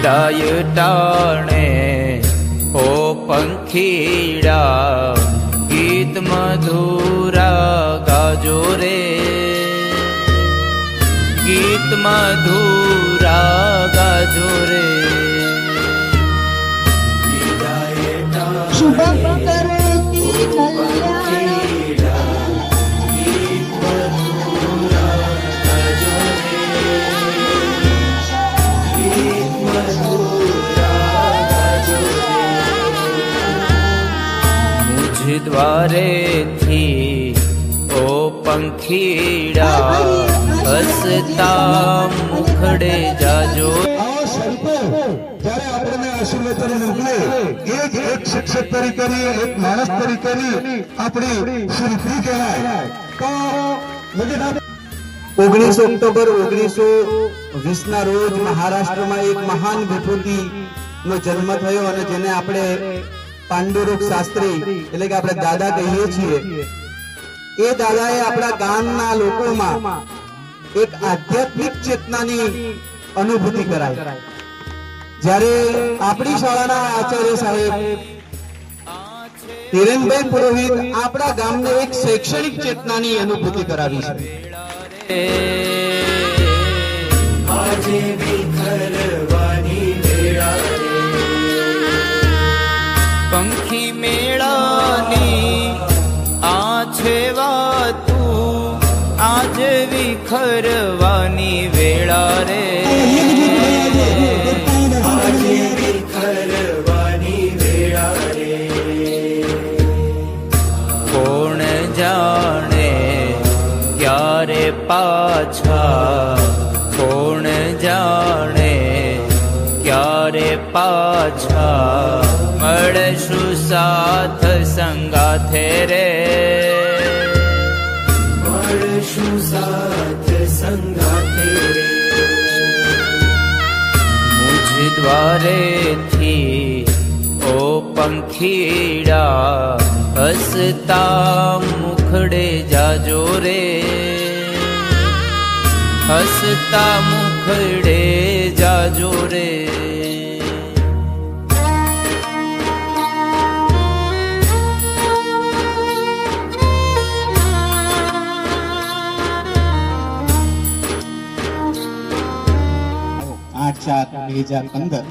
વિદાય ટાણે ઓ પંખીડા ગીત મધુરા ગાજો રે. ગીત મધુરા દ્વારેથી ઓ પંખીડા હસતા મુખડે જાજો. જ્યારે આપણને આશીર્વચન મોકલે એક એક શિક્ષક તરીકે એક માણસ તરીકે આપણી સુરભી કહેવાય. તો ઓગણીસો ઓક્ટોબર ઓગણીસો વીસ ના રોજ મહારાષ્ટ્રમાં એક મહાન વિભૂતિ નો જન્મ થયો અને જેને આપણે પાંડુરોગ શાસ્ત્રી, એટલે કે આપણે દાદા કહીએ છીએ. એ દાદાએ આપણા ગામના લોકોમાં એક આધ્યાત્મિક ચેતનાની અનુભૂતિ કરાવી જ્યારે આપણી શાળાના આચાર્ય સાહેબ હિરેનભાઈ પુરોહિત આપણા ગામને એક શૈક્ષણિક ચેતનાની અનુભૂતિ કરાવી છે. આજે પંખી મેળાની. આ છે વાતું આજે વિખરવાની વેળા રે આજે વિખરવાની વેળા રે. કોણ જાણે ક્યારે પાછા? કોણ જાણે ક્યારે પાછા? મળશું સાથ સંગાથે રે. મળશું સાથ સંગાથે રે. મુજ દ્વારેથી ઓ પંખીડા હસતા મુખડે જાજો રે. હસતા મુખડે જાજો રે. બે હજાર પંદર.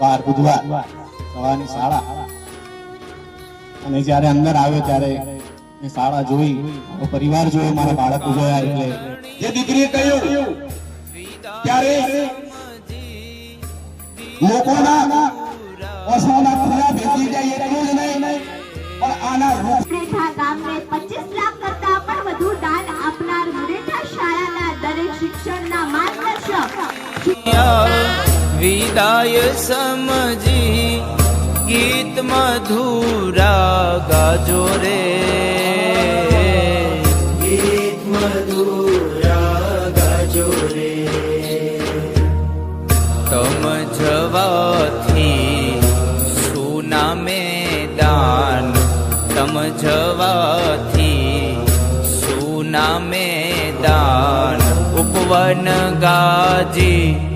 વાર બુધવાર, સવારની શાળા. અને જ્યારે અંદર આવ્યો ત્યારે મેં શાળા જોઈ પરિવાર જોયો, મારા બાળકો જોયા એટલે જે દીકરીએ કહ્યું, ત્યારે લોકોના ઓછાના ખરા ભેગી જાય એટલું જ નહીં, પણ આના રૂપ મુરેઠા ગામને 25 લાખ કરતા પણ વધુ દાન આપનાર મુરેઠા શાળાના દરેક શિક્ષણના વિદાય સમજી ગીત મધુરા ગાજો રે. ગીત મધુરા ગાજો રે. તમ જવાથી સુના મેદાન. તમ જવાથી સુના મેદાન. ઉપવન ગાજી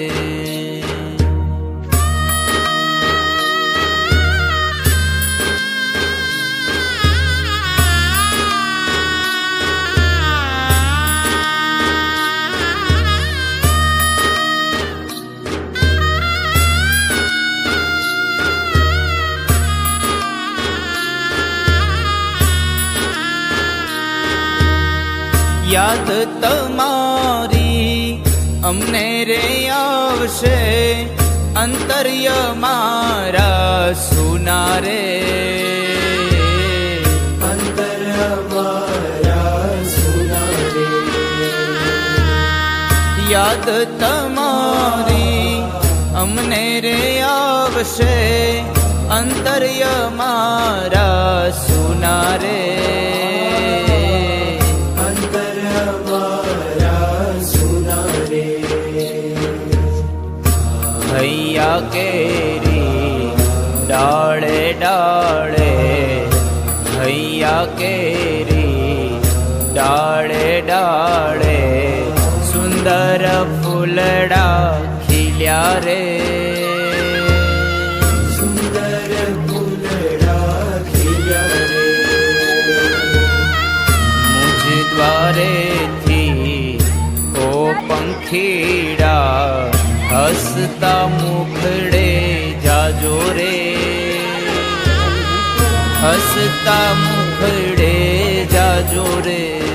યાદ તમારી. અમને રે આવશે અંતર્ય મારા સુનારે. અંતર અમારા સુનારે. યાદ તમારી. અમને રે આવશે અંતર્ય મારા સુનારે. અંતર ડાળે ડાળે સુંદર ફૂલડા ખીલ્યા રે. સુંદર ફૂલડા ખીલ્યા રે. મુજ દ્વારેથી ઓ પંખીડા હસતા મુખડે જાજો રે. હસતા મુખડે જાજો રે